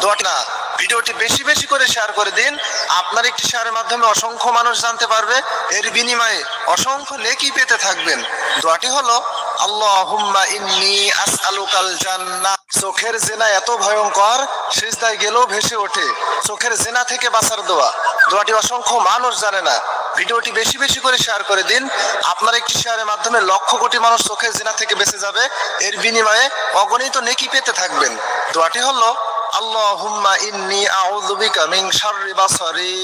দোয়াটি ভিডিওটি বেশি বেশি করে শেয়ার করে দিন। আপনার একটি শেয়ারের মাধ্যমে অসংখ্য মানুষ জানতে পারবে। এর বিনিময়ে অসংখ্য নেকি পেতে থাকবেন। দোয়াটি হলো, আল্লাহুম্মা ইন্নি আসআলুকাল জান্নাহ। চোখের জেনা এত ভয়ঙ্কর, সিজদায় গেলেও ভেসে ওঠে। চোখের জেনা থেকে বাঁচার দোয়া। দোয়াটি অসংখ্য মানুষ জানে না। ভিডিওটি বেশি বেশি করে শেয়ার করে দিন। আপনার একটি শেয়ারের মাধ্যমে লক্ষ কোটি মানুষ চোখের জেনা থেকে বেঁচে যাবে। এর বিনিময়ে অগণিত নেকি পেতে থাকবেন। দোয়াটি হলো, আল্লাহুম্মা ইন্নি আউযু বিকা মিন শাররি বাসারি।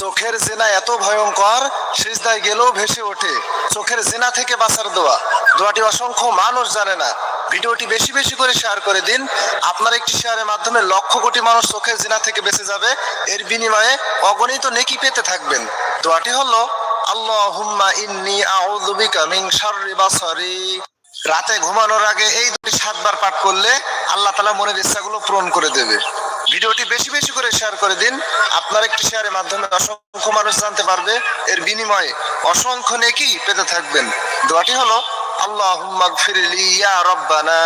চোখের জেনা এত ভয়ঙ্কর, সিজদায় গেলেও ভেসে ওঠে। চোখের জেনা থেকে বাঁচার দোয়া। দোয়াটি অসংখ্য মানুষ জানে না। ভিডিওটি বেশি বেশি করে শেয়ার করে দিন। আপনার একটি শেয়ারের মাধ্যমে লক্ষ কোটি মানুষ চোখের জেনা থেকে বেঁচে যাবে। এর বিনিময়ে অগণিত নেকি পেতে থাকবেন। দোয়াটি হলো, আল্লাহুম্মা ইন্নি আউযু বিকা মিন শাররি বাসারি। রাতে ঘুমানোর আগে এই দুটি সাতবার পাঠ করলে আল্লাহ তালা মনের ইচ্ছাগুলো পূরণ করে দেবে। ভিডিওটি বেশি বেশি করে শেয়ার করে দিন। আপনার একটি শেয়ারের মাধ্যমে অসংখ্য মানুষ জানতে পারবে। এর বিনিময়ে অসংখ্য নেকি পেতে থাকবেন। দোয়াটি হলো আল্লাহ রব্বানা।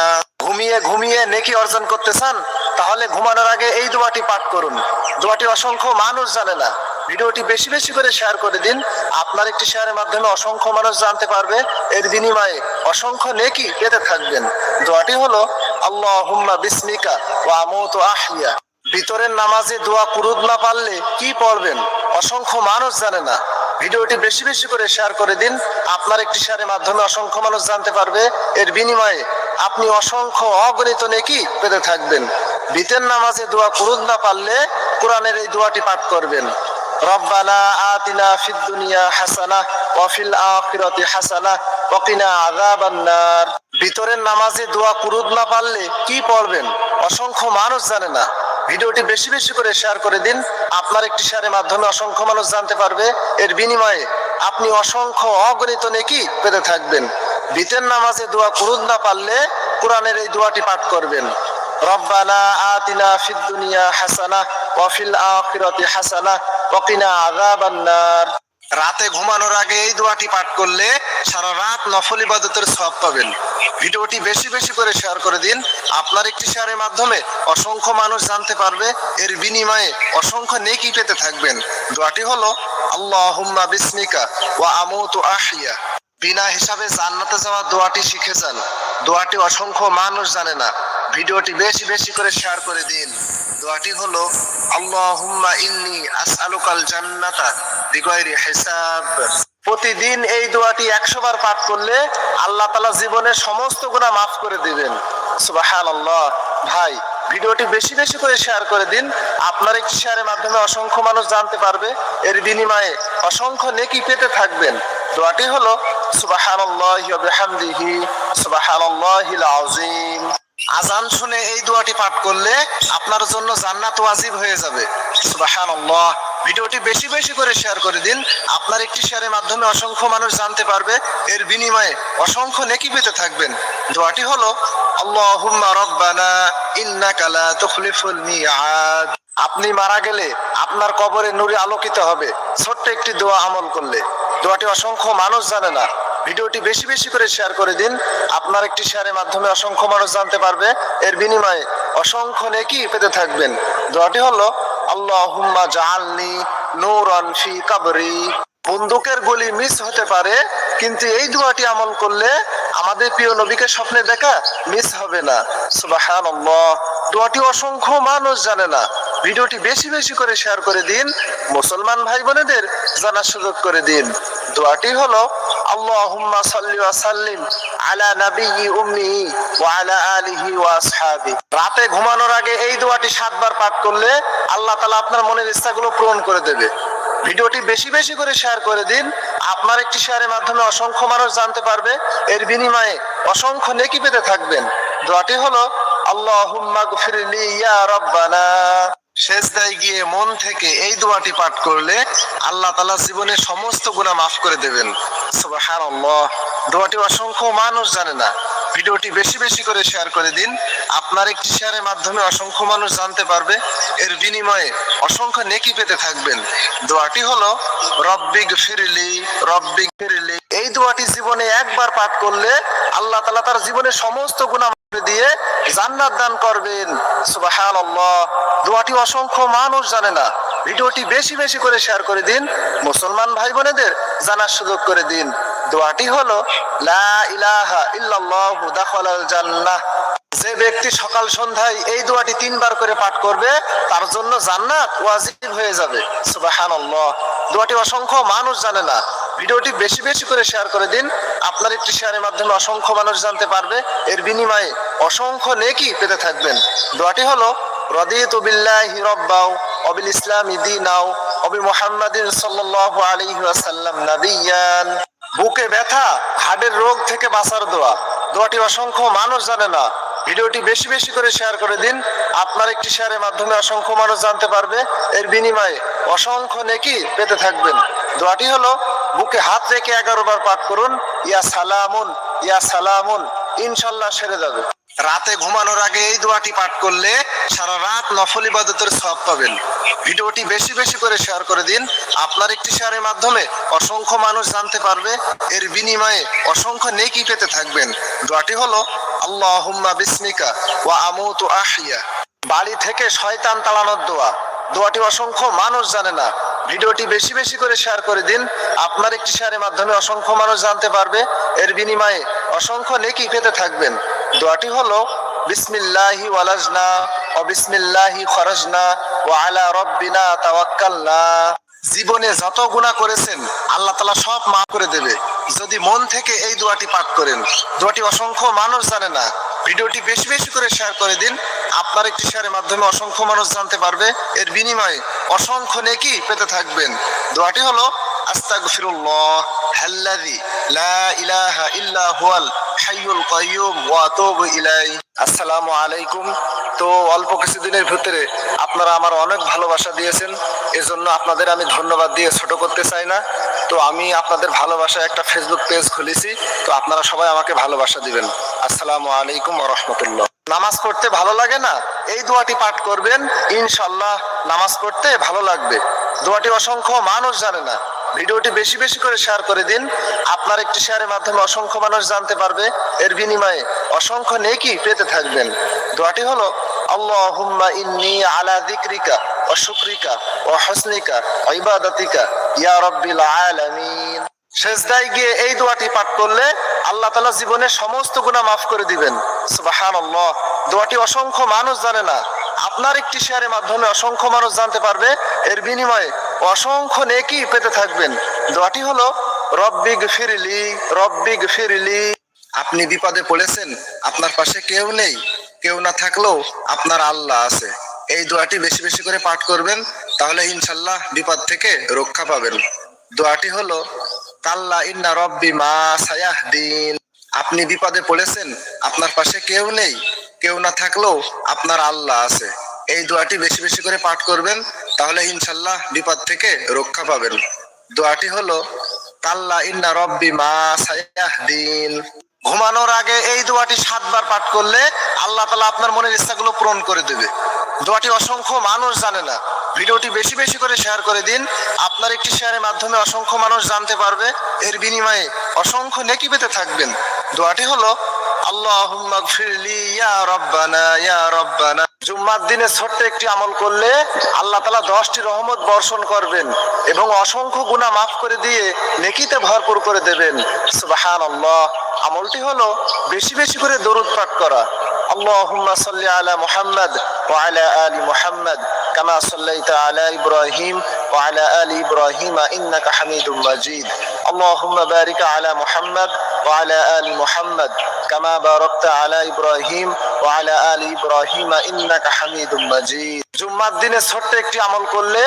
ঘুমিয়ে ঘুমিয়ে নেকি অর্জন করতে চান, তাহলে ঘুমানোর আগে এই দোয়াটি পাঠ করুন। দোয়াটি অসংখ্য মানুষ জানে না। ভিডিওটি বেশি বেশি করে শেয়ার করে দিন। আপনার একটি শেয়ারের মাধ্যমে অসংখ্য মানুষ জানতে পারবে। এর বিনিময়ে অসংখ্য নেকি পেতে থাকবেন। দোয়াটি হলো, আল্লাহুম্মা বিসমিকা ও আমুতু আহইয়া ভিতরের নামাজে দোয়া কুরুদ না পারলে কি পড়বেন? অসংখ্য মানুষ জানে না। ভিডিওটি বেশি বেশি করে শেয়ার করে দিন। আপনার একটি শেয়ারের মাধ্যমে অসংখ্য মানুষ জানতে পারবে। এর বিনিময়ে আপনি অসংখ্য অগণিত নেকি পেতে থাকবেন। ভিতের নামাজে দোয়া কুরুদ না পারলে কোরআনের এই দোয়াটি পাঠ করবেন। রব্বানা আতিনা ফিদ দুনিয়া হাসানা ওয়া ফিল আখিরাতি হাসানা ওয়া কিনা আযাবান ভিতরের নামাজে দোয়া কুরুদ না পারলে কি পড়বেন? অসংখ্য মানুষ জানে না। ভিডিওটি বেশি বেশি করে শেয়ার করে দিন। আপনার একটি শেয়ারের মাধ্যমে অসংখ্য মানুষ জানতে পারবে। এর বিনিময়ে আপনি অসংখ্য অগণিত নেকি পেতে থাকবেন। ভিতের নামাজে দোয়া কুরুদ না পারলে কোরআনের এই দোয়াটি পাঠ করবেন। রব্বানা আতিনা ফিদ দুনিয়া হাসানা ওয়া ফিল আখিরাতি হাসানা ওয়া কিনা আযাবান রাতে ঘুমানোর আগে এই দোয়াটি পাঠ করলে সারা রাত নফল ইবাদতের সব পাবেন। ভিডিওটি বেশি বেশি করে শেয়ার করে দিন। আপনার একটি শেয়ারের মাধ্যমে অসংখ্য মানুষ জানতে পারবে, এর বিনিময়ে অসংখ্য নেকি পেতে থাকবেন। দোয়াটি হলো, আল্লাহুম্মা বিসমিকা ওয়া আমুতু আহইয়া বিনা হিসাবে জান্নাতে যাওয়া দোয়াটি শিখে যান। দোয়াটি অসংখ্য মানুষ জানে না। ভিডিওটি বেশি বেশি করে শেয়ার করে দিন। দোয়াটি হলো, আল্লাহুম্মা ইন্নি আসআলুকাল জান্নাতা বিগয়রি হিসাব। প্রতিদিন এই দোয়াটি একশো বার পাঠ করলে আল্লাহ তালা জীবনের সমস্ত গুণা মাফ করে দিবেন। সুবহানাল্লাহ। ভাই, ভিডিওটি বেশি বেশি করে শেয়ার করে দিন। আপনার একটি শেয়ারের মাধ্যমে অসংখ্য মানুষ জানতে পারবে, এর বিনিময়ে অসংখ্য নেকি পেতে থাকবেন। দোয়াটি হলো বিহামদিহি, সুবহানাল্লাহিল আযীম। আজান শুনে এই দোয়াটি পাঠ করলে আপনার জন্য জান্নাত ওয়াজিব হয়ে যাবে। সুবহানাল্লাহ। ভিডিওটি বেশি বেশি করে শেয়ার করে দিন। আপনার একটি শেয়ারের মাধ্যমে অসংখ্য মানুষ জানতে পারবে। এর বিনিময়ে অসংখ্য নেকি পেতে থাকবেন। দোয়াটি হলো, আল্লাহুম্মা রব্বানা ইন্নাকা লা তুখলিফুল মিআদ। আপনি মারা গেলে আপনার কবরে নূরে আলোকিত হবে। ছোট্ট একটি দোয়া আমল করলে। দোয়াটি অসংখ্য মানুষ জানে না। ভিডিওটি বেশি বেশি করে শেয়ার করে দিন। আপনার একটি শেয়ারের মাধ্যমে অসংখ্য মানুষ জানতে পারবে। এর বিনিময়ে অসংখ্য নেকি পেতে থাকবেন। দোয়াটি হলো আল্লাহুম্মা জাআলনি নূরান ফি কবরি। বন্দুকের গুলি মিস হতে পারে, কিন্তু এই দোয়াটি আমল করলে আমাদের প্রিয় নবীকে স্বপ্নে দেখা মিস হবে না। সুবহানাল্লাহ। দোয়াটি অসংখ্য মানুষ জানে না। ভিডিওটি বেশি বেশি করে শেয়ার করে দিন, মুসলমান ভাই বোনেদের জানার সুযোগ করে দিন। দোয়াটি হলো, আল্লাহুম্মা সাল্লি সাল্লিম আলা আসহাবি রাতে ঘুমানোর আগে এই দোয়াটি সাতবার পাঠ করলে আল্লাহ তাআলা আপনার মনের ইচ্ছাগুলো পূরণ করে দেবে। ভিডিওটি বেশি বেশি করে শেয়ার করে দিন। আপনার একটি শেয়ারের মাধ্যমে অসংখ্য মানুষ জানতে পারবে। এর বিনিময়ে অসংখ্য নেকি পেতে থাকবেন। দোয়াটি হলো, আল্লাহুম্মা গফিরলি ইয়া রব্বানা। শেষদায় গিয়ে মন থেকে এই দোয়াটি পাঠ করলে আল্লাহ তালা জীবনের সমস্ত গুণা মাফ করে দেবেন। সুবহানাল্লাহ। দোয়াটি অসংখ্য মানুষ জানে না। ভিডিওটি বেশি বেশি করে শেয়ার করে দিন। আপনার একটি শেয়ারের মাধ্যমে অসংখ্য মানুষ জানতে পারবে। এর বিনিময়ে অসংখ্য নেকি পেতে থাকবেন। দোয়াটি হলো, রব্বিগ ফিরলি রব্বিগ ফিরলি। এই দোয়াটি জীবনে একবার পাঠ করলে আল্লাহ তালা তার জীবনের সমস্ত গুণা দিয়ে জান্নাত দান করবেন। সুবহানাল্লাহ। দোয়াটি অসংখ্য মানুষ জানে না। ভিডিওটি বেশি বেশি করে শেয়ার করে দিন। মুসলমান ভাই বোনেদের জানার সুযোগ করে দিন। দোয়াটি হলো, লা ইলাহা ইল্লাল্লাহু দাখালাল জান্নাহ। যে ব্যক্তি সকাল সন্ধ্যায় এই দোয়াটি তিনবার করে পাঠ করবে, তার জন্য জান্নাত ওয়াজিব হয়ে যাবে। সুবহানাল্লাহ। দোয়াটি অসংখ্য মানুষ জানে না। ভিডিওটি বেশি বেশি করে শেয়ার করে দিন। আপনার একটি শেয়ারের মাধ্যমে অসংখ্য মানুষ জানতে পারবে। এর বিনিময়ে অসংখ্য নেকি পেতে থাকবেন। দোয়াটি হলো, রদিত বিল্লাহি রব্বাও অবিল ইসলামি দিনাও অবি মুহাম্মাদিন সাল্লাল্লাহু আলাইহি ওয়াসাল্লাম নাবিয়ান। বুকে ব্যথা, হাড়ের রোগ থেকে বাঁচার দোয়া। দোয়াটি অসংখ্য মানুষ জানে না। ভিডিওটি বেশি বেশি করে শেয়ার করে দিন। আপনার একটি শেয়ারের মাধ্যমে অসংখ্য মানুষ জানতে পারবে। এর বিনিময়ে অসংখ্য নেকি পেতে থাকবেন। দোয়াটি হলো, বুকে হাত রেখে এগারো বার পাঠ করুন, ইয়া সালামুন ইয়া সালামুন ইনশাল্লাহ সেরে যাবে। রাতে ঘুমানোর আগে এই দোয়াটি পাঠ করলে সারা রাত নফল ইবাদতের সব পাবেন। ভিডিওটি বেশি বেশি করে শেয়ার করে দিন। আপনার একটি শেয়ারের মাধ্যমে অসংখ্য মানুষ জানতে পারবে, এর বিনিময়ে অসংখ্য নেকি পেতে থাকবেন। দোয়াটি হলো, আল্লাহুম্মা বিসমিকা ওয়া আমুতু আহিয়া বাড়ি থেকে শয়তান তাড়ানোর দোয়া। দোয়াটি অসংখ্য মানুষ জানে না। ভিডিওটি বেশি বেশি করে শেয়ার করে দিন। আপনার একটি শেয়ারের মাধ্যমে অসংখ্য মানুষ জানতে পারবে, এর বিনিময়ে অসংখ্য নেকি পেতে থাকবেন। দোয়াটি হলো, বিসমিল্লাহি ওয়ালাজনা ও বিসমিল্লাহি খরজনা ও আলা রব্বিনা তাওয়াক্কালনা। জীবনে যত গুণা করেছেন, আল্লাহ তালা সব মাফ করে দেবে। যদি মন থেকে এই দোয়াটি পাঠ করেন, দোয়াটি অসংখ্য মানুষ জানে না, ভিডিওটি বেশি বেশি করে শেয়ার করে দিন। আপনার একটি শেয়ারের মাধ্যমে অসংখ্য মানুষ জানতে পারবে, এর বিনিময়ে অসংখ্য নেকি পেতে থাকবেন। দোয়াটি হলো লা তো অল্প আপনারা আমার অনেক ভালোবাসা দিয়েছেন, এজন্য আপনাদের আমি ধন্যবাদ দিয়ে ছোট করতে চাই না। তো আমি আপনাদের ভালোবাসা একটা ফেসবুক পেজ খুলেছি, তো আপনারা সবাই আমাকে ভালোবাসা দিবেন। আসসালামু আলাইকুম রাহমাতুল্লাহ। নামাজ পড়তে ভালো লাগে না? এই দোয়াটি পাঠ করবেন ইনশাল্লাহ নামাজ পড়তে ভালো লাগবে। দোয়াটি অসংখ্য মানুষ জানে না। ভিডিওটি বেশি বেশি করে শেয়ার করে দিন। আপনার একটি শেয়ারের মাধ্যমে অসংখ্য মানুষ জানতে পারবে। এর বিনিময়ে অসংখ্য নেকি পেতে থাকবেন। দোয়াটি হলো, আল্লাহুম্মা ইন্নি আলা যিকরিকা ওয়া শুকরিকা ওয়া হুসনিকা ওয়া ইবাদাতিকা ইয়া রাব্বিল আলামিন। সেজদায় গিয়ে এই দোয়াটি পাঠ করলে আল্লাহ তাআলা জীবনের সমস্ত গুনাহ মাফ করে দিবেন। সুবহানাল্লাহ। দোয়াটি অসংখ্য মানুষ জানে না। আপনার একটি শেয়ারের মাধ্যমে অসংখ্য মানুষ জানতে পারবে। এর বিনিময়ে অসংখ্য নেকি পেতে থাকবেন। দোয়াটি হলো, রব্বিগ ফিরলি রব্বিগ ফিরলি। আপনি বিপদে পড়েছেন, আপনার পাশে কেউ নেই, কেউ না থাকলেও আপনার আল্লাহ আছে। এই দোয়াটি বেশি বেশি করে পাঠ করবেন, তাহলে ইনশাল্লাহ বিপদ থেকে রক্ষা পাবেন। দোয়াটি হলো, কাল্লা ইন্না রব্বি মা সায়াহদিন। আপনি বিপদে পড়েছেন, আপনার পাশে কেউ নেই, কেউ না থাকলেও আপনার আল্লাহ আছে। এই দোয়াটি বেশি বেশি করে পাঠ করবেন তাহলে ইনশাল্লাহ বিপদ থেকে রক্ষা পাবেন। দোয়াটি হলো কাল্লা ইন্না রব্বি মা সায়াহদিন। ঘুমানোর আগে এই দোয়াটি সাতবার পাঠ করলে আল্লাহ তালা আপনার মনের ইচ্ছাগুলো পূরণ করে দেবে। দোয়াটি অসংখ্য মানুষ জানে না। ভিডিওটি বেশি বেশি করে শেয়ার করে দিন। আপনার একটি শেয়ারের মাধ্যমে অসংখ্য মানুষ জানতে পারবে। এর বিনিময়ে অসংখ্য নেকি পেতে থাকবেন। দোয়াটি হলো আল্লাহ ইয়া রব্বানা ইয়া রব্বানা। জুম্মার দিনে ছোট্ট একটি আমল করলে আল্লাহ তালা দশটি রহমত বর্ষণ করবেন এবং অসংখ্য গুণা মাফ করে দিয়ে নেকিতে ভরপুর করে দেবেন। সুবাহান আল্লাহ আমলটি হলো বেশি বেশি করে দরুদ পাঠ করা। আল্লাহ সাল্লি আলা মোহাম্মদ ও আলা আলী মোহাম্মদ। كما صليت على إبراهيم وعلى آل إبراهيم إنك حميد مجيد اللهم بارك على محمد وعلى آل محمد كما باركت على إبراهيم وعلى آل إبراهيم إنك حميد مجيد জুম্মার দিনে ছোট্ট একটি আমল করলে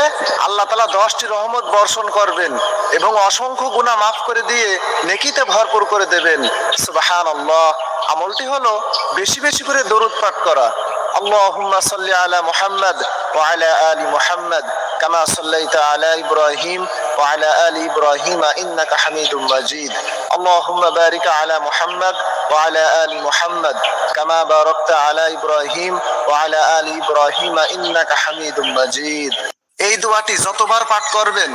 আল্লাহ তালা দশটি রহমত বর্ষণ করবেন এবং অসংখ্য গুনাহ মাফ করে দিয়ে নেকিতে ভরপুর করে দেবেন সুবাহান আল্লাহ আমলটি হলো বেশি বেশি করে দরুদ পাঠ করা اللهم صل على محمد وعلى آل محمد كما صليت على إبراهيم وعلى آل إبراهيم إنك حميد مجيد اللهم بارك على محمد وعلى آل محمد كما باركت على إبراهيم وعلى آل إبراهيم إنك حميد مجيد এই দোয়াটি যতবার পাঠ করবেন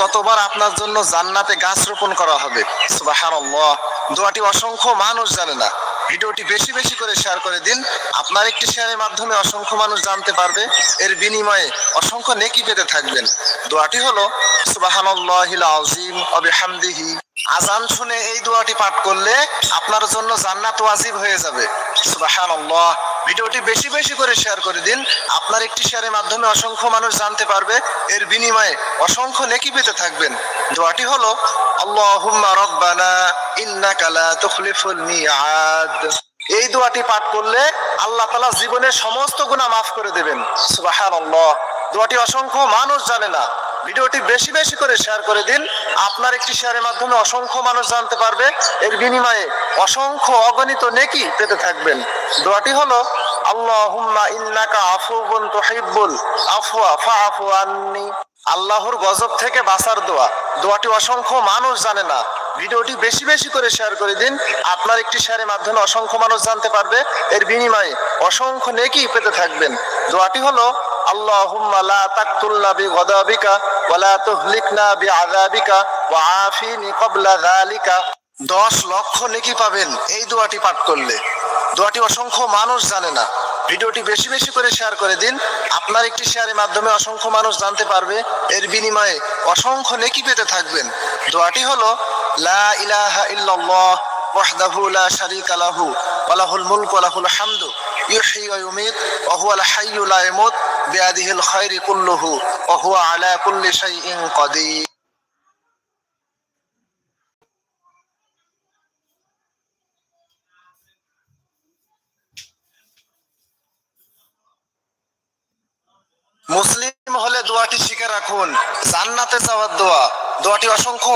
ততবার আপনার জন্য জান্নাতে গাছ রোপণ করা হবে সুবহানাল্লাহ দোয়াটি অসংখ্য মানুষ জানে না ভিডিওটি বেশি বেশি করে শেয়ার করে দিন। আপনার একটি শেয়ারের মাধ্যমে অসংখ্য মানুষ জানতে পারবে। এর বিনিময়ে অসংখ্য নেকি পেতে থাকবেন। দোয়াটি হলো, সুবাহানুল্লাহিল আজিম ওয়া বিহামদিহি আজান শুনে এই দোয়াটি পাঠ করলে আপনার জন্য জান্নাত ওয়াজিব হয়ে যাবে। সুবহানাল্লাহ। ভিডিওটি বেশি বেশি করে শেয়ার করে দিন। আপনার একটি শেয়ারের মাধ্যমে অসংখ্য মানুষ জানতে পারবে। এর বিনিময়ে অসংখ্য নেকি পেতে থাকবেন। দোয়াটি হলো, আল্লাহুম্মা রব্বানা ইন্নাকা লা তুখলিফুল মিআদ। এই দোয়াটি পাঠ করলে আল্লাহ তাআলা জীবনের সমস্ত গুনাহ মাফ করে দেবেন। সুবহানাল্লাহ। দোয়াটি অসংখ্য মানুষ জানে না। ভিডিওটি বেশি বেশি করে শেয়ার করে দিন। আপনার একটি শেয়ারের মাধ্যমে অসংখ্য মানুষ জানতে পারবে। এর বিনিময়ে অসংখ্য অগণিত নেকি পেতে থাকবেন। দোয়াটি হলো, আল্লাহুম্মা ইন্নাকা আফুবুন তুহিব্বুল আফওয়া ফাআফু আন্নি। আল্লাহর গজব থেকে বাঁচার দোয়া। দোয়াটি অসংখ্য মানুষ জানে না। ভিডিওটি বেশি বেশি করে শেয়ার করে দিন। আপনার একটি শেয়ারের মাধ্যমে অসংখ্য মানুষ জানতে পারবে। এর বিনিময়ে অসংখ্য নেকি পেতে থাকবেন। দোয়াটি হলো তাকতুলনা বিগদাবিকা ওয়া লা তুহলিকনা বিআযাবিকা ওয়া আফিনি ক্বাবলা যালিকা। 10 লক্ষ নেকি পাবেন এই দোয়াটি পাঠ করলে। দোয়াটি অসংখ্য মানুষ জানে না। ভিডিওটি বেশি বেশি করে শেয়ার করে দিন। আপনার একটি শেয়ারের মাধ্যমে অসংখ্য মানুষ জানতে পারবে। এর বিনিময়ে অসংখ্য নেকি পেতে থাকবেন। দোয়াটি হলো, লা ইলাহা ইল্লাল্লাহ লাহুল মুলকু ওয়া লাহুল হামদু ইউহয়ি ওয়া ইউমীত, ওয়া হুয়াল হাইয়্যু লা ইয়ামুত বিয়াদিহিল খায়রু কুল্লুহু, ওয়া হুয়া আলা কুল্লি শাইইন কাদির। মুসলিম হলে দোয়াটি শিখে রাখুন। জান্নাতে যাওয়ার দোয়া। দোয়াটি অসংখ্য